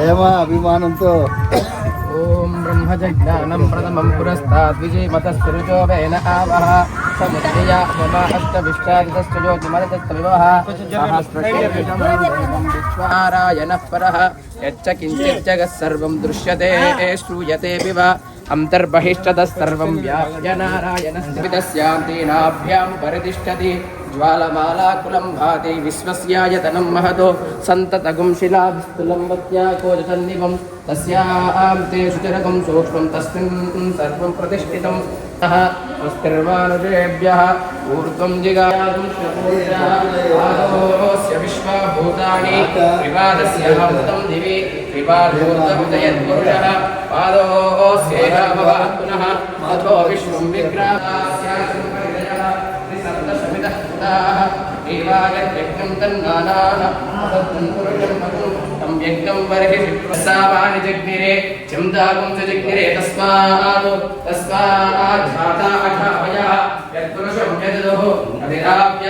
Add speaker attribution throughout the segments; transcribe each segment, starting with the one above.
Speaker 1: అభిమానంతో.
Speaker 2: ఓం బ్రహ్మజ్ఞానం ప్రథమం పురస్తాద్ విజయమతస్తిరుచో వేన ఆవహ సముదయ మమ అష్టవిష్టాదితశ్చోతిమరతత్వవివహ సహస్రనారాయణః పరః యచ్చ కించిత్ జగः సర్వం దృశ్యతే శ్రూయతే వివ అంతర్బహిష్టతः సర్వం వ్యాప్య నారాయణస్మితస్యాంతేనాభ్యాం పరితిష్టతి ज्वालमालाकुलं भाति विश्वस्यायतनं महतो सन्ततगुं शिलाभिस्तुलं वत्याकोजसन्निभं तस्यां ते सुचिरकं सूक्ष्मं तस्मिन् सर्वं प्रतिष्ठितम् अतः स्वस्तिर्वानुजेभ्यः ऊर्ध्वं जिगातुं शपोस्य विश्वभूतानि विवादस्य अमृतं दिवि विवादोर्धमुदयत्पुरुषः पादोस्येह भवात् पुनः अथो विश्वं विग्रहस्य ప్రసిద్ధాః దేవాయ యజ్ఞం తన్నానాన తం యజ్ఞం బర్హిషి ప్రసావాని జగ్నిరే చందాగం చ జగ్నిరే తస్మాత్ తస్మాత్ ధాతా అఠావయః యత్పురుషం యదదుః అధిరాప్య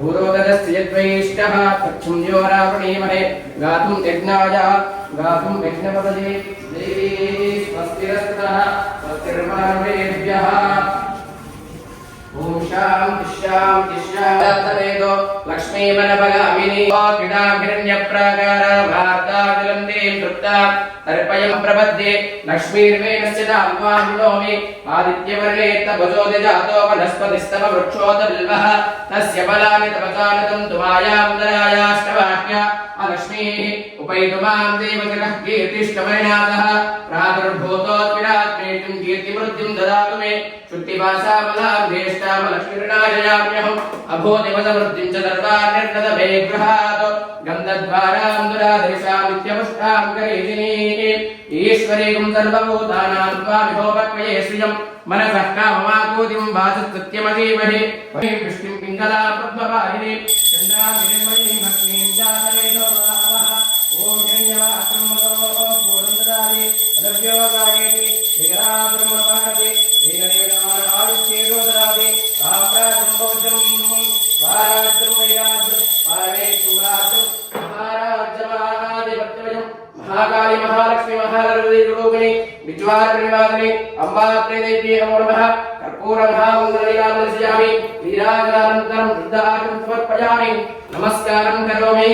Speaker 2: पूर्वोदरस्य यद्वैष्टः तच्छुन्यो रावणीमहे यज्ञाय गातुम् यज्ञपदये देवी स्वस्तिरस्तः स्वस्तिर्मानवेभ्यः ॐ शान्ति शान्ति शान्तवेदो लक्ष्मीवनपगामिनी क्रीडाभिरण्यप्राकार वार्ताविलम्बीं तृप्ता तर्पयं प्रपद्ये लक्ष्मीर्वेणस्य दाम्वां नोमि आदित्यवर्णे तपजोति जातो वनस्पतिस्तव वृक्षोदबिल्वः तस्य फलानि तपसानतं तुमायां दयायाष्टवाक्य अलक्ष्मीः ఉపైతుమాం దేవతః కీర్తిష్టమైనాథः ప్రాదుర్భూతోత్విరాత్రేయం కీర్తిమృత్యుం దదాతు మే శుక్తివాసామలాం దేష్టామలక్ష్మిర్ణాశయామ్యహం అభో నివదమృత్యుం చ దర్వాన్యర్ణద వేగ్రహాత్ గంధద్వారాం దురాదరిషామిత్యముష్టాం కరేజినీ ఈశ్వరీకం సర్వభూతానాం త్వా శ్రియం మనసః కామమాకూతిం వాసత్సత్యమధీమహి విష్ణుం పింగళా పద్మవాహిని చంద్రాం భక్తిం జాతరేతో मतो पूर्णददाति द्रव्योगायति विग्रहाब्रह्मभारति वेगदेवमान आयुष्येयो ददाति साम्राज्यं भोजं स्वाराज्यं वैराज्यं पारमेश्वं राज्यं महाराज्यमादिपत्यवयं महाकाली महालक्ष्मी महालक्ष्मी विज्वारप्रणिवादिनी अम्बात्रेदेवी नमो नमः कर्पूरमहामङ्गलयामर्शयामि वीराजनानन्तरं वृद्धाचं समर्पयामि नमस्कारं करोमि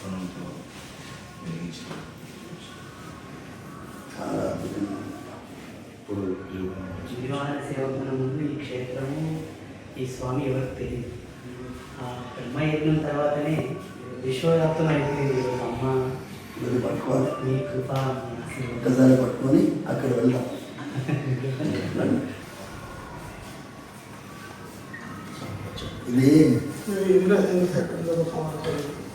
Speaker 1: ఎల్లప్పుడూ ఉంటాయి చాలా అద్భుతంగా
Speaker 3: వివాహ సేవకుల ముందు ఈ క్షేత్రము ఈ స్వామి ఎవరికి తెలియదు? ఆ బ్రహ్మయజ్ఞం తర్వాతనే విశ్వవ్యాప్తం అయిపోయింది అమ్మ.
Speaker 1: ఇది పట్టుకోవాలి.
Speaker 3: మీ కృప.
Speaker 1: ఒక్కసారి పట్టుకొని అక్కడ వెళ్దాం. ఇది?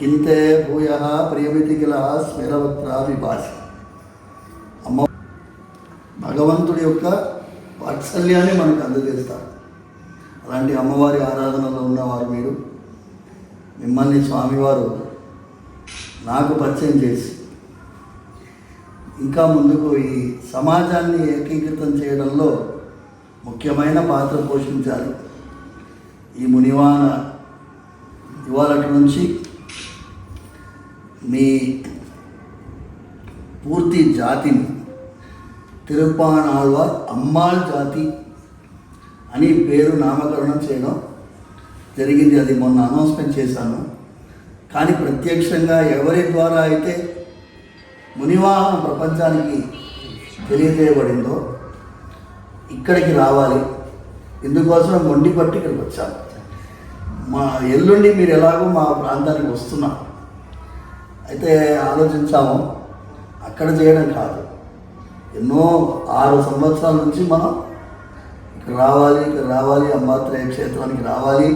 Speaker 1: కింతే భూయ ప్రియమితి కిల స్మిరవత్ర విభాసి అమ్మ భగవంతుడి యొక్క వాత్సల్యాన్ని మనకు అందజేస్తారు। అలాంటి అమ్మవారి ఆరాధనలో ఉన్నవారు మీరు మిమ్మల్ని స్వామివారు నాకు పరిచయం చేసి ఇంకా ముందుకు ఈ సమాజాన్ని ఏకీకృతం చేయడంలో ముఖ్యమైన పాత్ర పోషించారు ఈ మునివాన ఇవాళటి నుంచి మీ పూర్తి జాతిని తిరుపానాళ్వార్ అమ్మాల్ జాతి అని పేరు నామకరణం చేయడం జరిగింది. అది మొన్న అనౌన్స్మెంట్ చేశాను. కానీ ప్రత్యక్షంగా ఎవరి ద్వారా అయితే మునివాహన ప్రపంచానికి తెలియజేయబడిందో ఇక్కడికి రావాలి. ఇందుకోసం మొండి పట్టి ఇక్కడికి వచ్చాను. మా ఎల్లుండి మీరు ఎలాగో మా ప్రాంతానికి వస్తున్నా అయితే ఆలోచించాము. అక్కడ చేయడం కాదు. ఎన్నో ఆరు సంవత్సరాల నుంచి మనం ఇక్కడ రావాలి ఇక్కడ రావాలి అంబాత్రేయ క్షేత్రానికి రావాలి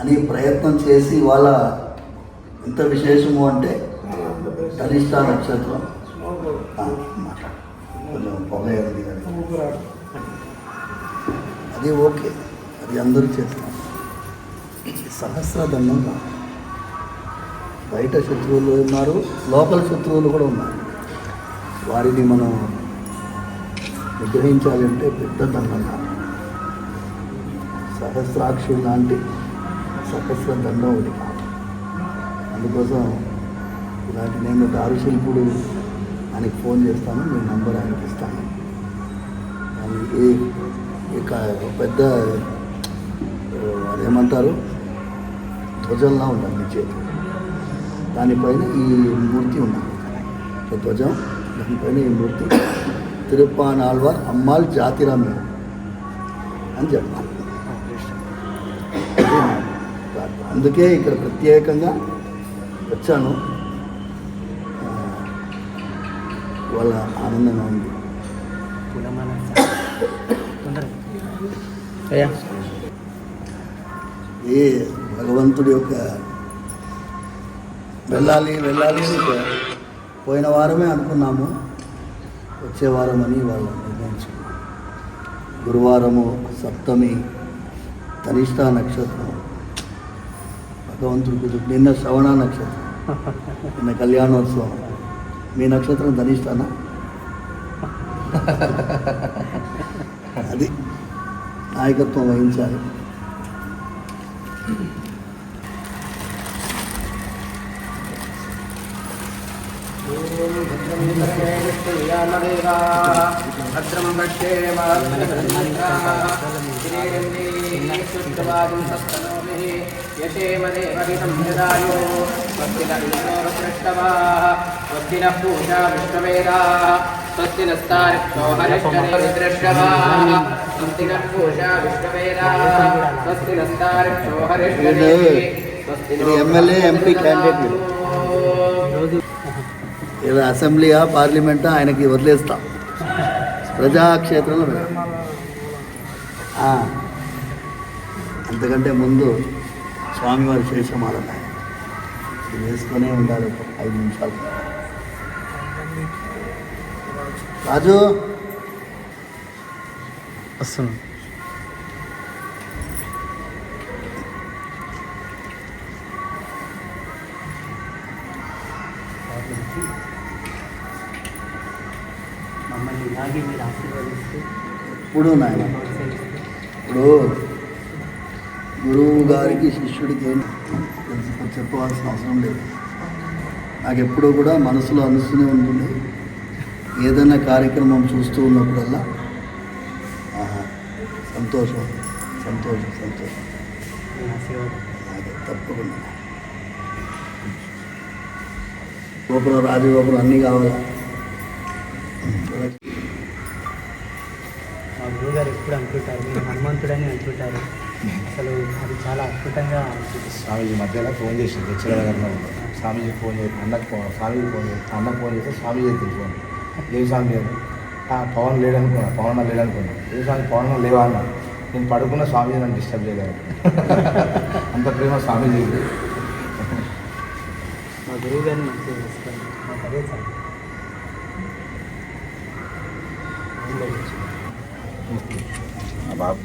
Speaker 1: అని ప్రయత్నం చేసి వాళ్ళ ఎంత విశేషము అంటే ధనిష్ట నక్షత్రం. కొంచెం అది ఓకే. అది అందరూ చేస్తాం సహస్రదండం కాదు. బయట శత్రువులు ఉన్నారు లోపల శత్రువులు కూడా ఉన్నారు. వారిని మనం నిగ్రహించాలంటే పెద్ద దండం కాదు. లాంటి సహస్ర దండం ఒకటి కాదు అందుకోసం ఇలాంటి నేను దారుశిల్పుడు ఆయనకి ఫోన్ చేస్తాను మీ నంబర్ ఆయనకి ఇస్తాను. ఏ ఇక పెద్ద అదేమంటారు? ధ్వజంలా ఉండాలి మీ చేతిలో. దానిపైన ఈ మూర్తి సో ధ్వజం. దానిపైన ఈ మూర్తి. తిరుప్పానాల్వార్ అమ్మాల్ జాతిరమ్య అని చెప్పాలి. అందుకే ఇక్కడ ప్రత్యేకంగా వచ్చాను. వాళ్ళ ఆనందంగా ఉంది. ఏ భగవంతుడి యొక్క వెళ్ళాలి వెళ్ళాలి అని పోయిన వారమే అనుకున్నాము. వచ్చే వారం అని వాళ్ళు నిర్ణయించుకున్నాం గురువారము సప్తమి తనిష్ట నక్షత్రం భగవంతుడు కుదురు నిన్న శ్రవణ నక్షత్రం నిన్న కళ్యాణోత్సవం. మీ నక్షత్రం ధనిష్టానా అది నాయకత్వం వహించాలి.
Speaker 2: భద్రం పశ్యేమాగ్నివాజం యశేమదేవహితం యదాయో స్వస్తినోరసృష్టవా పూజా విష్ణవేదాः స్వస్తి నస్తారిక్షో హరిష్టనేదృష్టవా స్వస్తినః పూజా
Speaker 1: ఎమ్మెల్యే, ఎంపీ క్యాండిడేట్ ఏదో ఇలా అసెంబ్లీయా పార్లమెంటా ఆయనకి వదిలేస్తాం. ప్రజాక్షేత్రంలో అంతకంటే ముందు స్వామివారి శేషమాల ఇది వేసుకొనే ఉండాలి ఐదు నిమిషాలు. రాజు.
Speaker 3: వస్తున్నాం.
Speaker 1: ఇప్పుడు నాయన? ఇప్పుడు గురువు గారికి శిష్యుడికి ఏం చెప్పవలసిన అవసరం లేదు. నాకు ఎప్పుడూ కూడా మనసులో అనుస్తూనే ఉంటుంది. ఏదైనా కార్యక్రమం చూస్తూ ఉన్నప్పుడల్లా ఆహా, సంతోషం సంతోషం సంతోషం. తప్పకుండా. గోపురం రాజగోపురం అన్నీ కావాలా?
Speaker 3: మా గురువుగారు ఎప్పుడు అంటుంటారు మీరు హనుమంతుడని అంటుంటారు. అసలు అది చాలా అద్భుతంగా
Speaker 4: స్వామీజీ మధ్యలో ఫోన్ చేసింది తెచ్చిన దగ్గర స్వామీజీ ఫోన్ చేసి అన్నకు ఫోన్ స్వామీజీ ఫోన్ చేసి అన్నకు ఫోన్ చేస్తే స్వామీజీ ఫోన్. ఏ స్వామి లేదు "ఆ, పవన్ లేడనుకున్నా పవన్ లేడనుకున్నా. ఏ స్వామి పవన్ లేవా అన్న? నేను పడుకున్న స్వామీజీ నన్ను డిస్టర్బ్ చేయలేదు అంత ప్రేమ స్వామీజీ
Speaker 3: మా గురువు గారిని మంచిగా చేసుకోండి. మాకు అదే చాలు.
Speaker 4: అబాబు